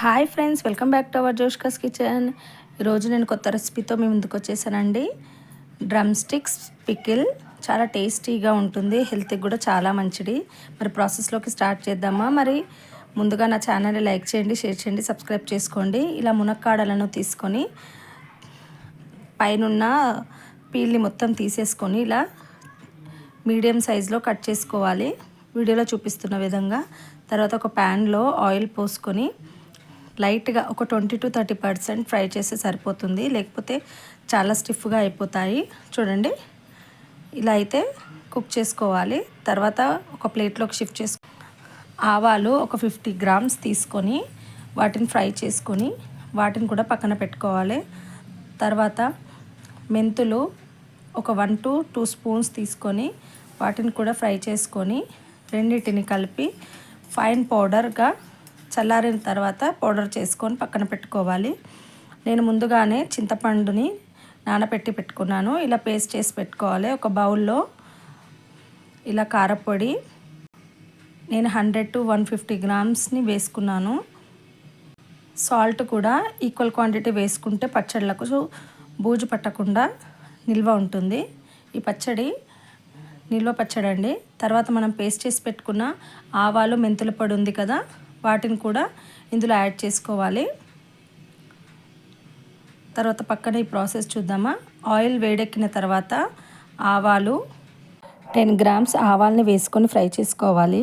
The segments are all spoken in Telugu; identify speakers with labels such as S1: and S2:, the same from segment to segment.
S1: Hi friends welcome back to our జోష్కస్ kitchen ఈరోజు నేను కొత్త రెసిపీతో మీ ముందుకు వచ్చేసానండి. డ్రమ్ స్టిక్స్ పికిల్ చాలా టేస్టీగా ఉంటుంది. హెల్త్కి కూడా చాలా మంచిది. మరి ప్రాసెస్లోకి స్టార్ట్ చేద్దామా? మరి ముందుగా నా ఛానల్ని లైక్ చేయండి షేర్ చేయండి సబ్స్క్రైబ్ చేసుకోండి. ఇలా మునక్కాడలను తీసుకొని పైనున్న పీల్ని మొత్తం తీసేసుకొని ఇలా మీడియం సైజులో కట్ చేసుకోవాలి. వీడియోలో చూపిస్తున్న విధంగా. తర్వాత ఒక ప్యాన్లో ఆయిల్ పోసుకొని లైట్గా ఒక twenty to thirty percent fry చేస్తే సరిపోతుంది. లేకపోతే చాలా స్టిఫ్గా అయిపోతాయి. చూడండి. ఇలా అయితే కుక్ చేసుకోవాలి. తర్వాత ఒక ప్లేట్లోకి షిఫ్ట్ చేసుకో ఆవాలు ఒక ఫిఫ్టీ గ్రామ్స్ తీసుకొని వాటిని ఫ్రై చేసుకొని వాటిని కూడా పక్కన పెట్టుకోవాలి. తర్వాత మెంతులు ఒక వన్ టు టూ స్పూన్స్ తీసుకొని వాటిని కూడా ఫ్రై చేసుకొని రెండింటిని కలిపి ఫైన్ పౌడర్గా చల్లారిన తర్వాత పౌడర్ చేసుకొని పక్కన పెట్టుకోవాలి. నేను ముందుగానే చింతపండుని నానబెట్టి పెట్టుకున్నాను. ఇలా పేస్ట్ చేసి పెట్టుకోవాలి. ఒక బౌల్లో ఇలా కారపొడి. నేను హండ్రెడ్ టు వన్ ఫిఫ్టీ గ్రామ్స్ని వేసుకున్నాను. సాల్ట్ కూడా ఈక్వల్ క్వాంటిటీ వేసుకుంటే పచ్చళ్ళకు బూజు పట్టకుండా నిల్వ ఉంటుంది. ఈ పచ్చడి నిల్వ పచ్చడి అండి తర్వాత మనం పేస్ట్ చేసి పెట్టుకున్న ఆవాలు మెంతుల పొడి ఉంది కదా వాటిని కూడా ఇందులో యాడ్ చేసుకోవాలి. తర్వాత పక్కన ఈ ప్రాసెస్ చూద్దామా. ఆయిల్ వేడెక్కిన తర్వాత ఆవాలు టెన్ గ్రామ్స్ ఆవాల్ని వేసుకొని ఫ్రై చేసుకోవాలి.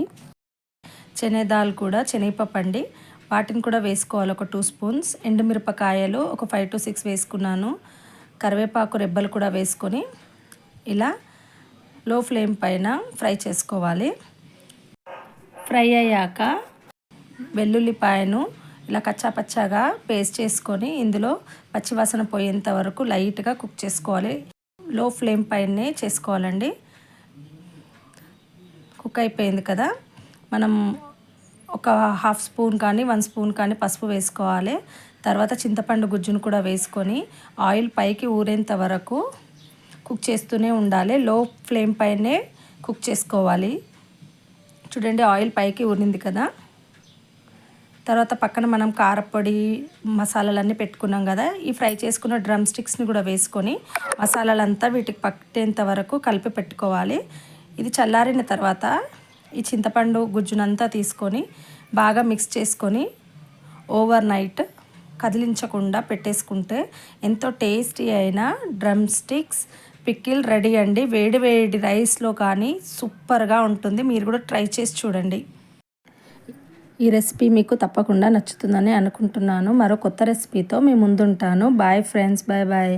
S1: శనగదాల్ కూడా శనగపప్పు అండి వాటిని కూడా వేసుకోవాలి. ఒక టూ స్పూన్స్ ఎండుమిరపకాయలు ఒక ఫైవ్ టు సిక్స్ వేసుకున్నాను. కరివేపాకు రెబ్బలు కూడా వేసుకొని ఇలా లో ఫ్లేమ్ పైన ఫ్రై చేసుకోవాలి. ఫ్రై అయ్యాక వెల్లుల్లిపాయను ఇలా కచ్చాపచ్చాగా పేస్ట్ చేసుకొని ఇందులో పచ్చివాసన పోయేంత వరకు లైట్గా కుక్ చేసుకోవాలి. లో ఫ్లేమ్ పైనే చేసుకోవాలండి. కుక్ అయిపోయింది కదా. మనం ఒక హాఫ్ స్పూన్ కానీ వన్ స్పూన్ కానీ పసుపు వేసుకోవాలి. తర్వాత చింతపండు గుజ్జును కూడా వేసుకొని ఆయిల్ పైకి ఊరేంత వరకు కుక్ చేస్తూనే ఉండాలి. లో ఫ్లేమ్ పైనే కుక్ చేసుకోవాలి. చూడండి ఆయిల్ పైకి ఊరింది కదా. తర్వాత పక్కన మనం కారపొడి మసాలాలన్నీ పెట్టుకున్నాం కదా ఈ ఫ్రై చేసుకున్న డ్రమ్ స్టిక్స్ని కూడా వేసుకొని మసాలాలంతా వీటికి పట్టేంత వరకు కలిపి పెట్టుకోవాలి. ఇది చల్లారిన తర్వాత ఈ చింతపండు గుజ్జునంతా తీసుకొని బాగా మిక్స్ చేసుకొని ఓవర్ నైట్ కదిలించకుండా పెట్టేసుకుంటే ఎంతో టేస్టీ అయిన డ్రమ్ స్టిక్స్ పిక్కిల్ రెడీ అండి. వేడి వేడి రైస్లో కానీ సూపర్గా ఉంటుంది. మీరు కూడా ట్రై చేసి చూడండి. ఈ రెసిపీ మీకు తప్పకుండా నచ్చుతుందని అనుకుంటున్నాను. మరో కొత్త రెసిపీతో మీ ముందుంటాను. Bye friends bye bye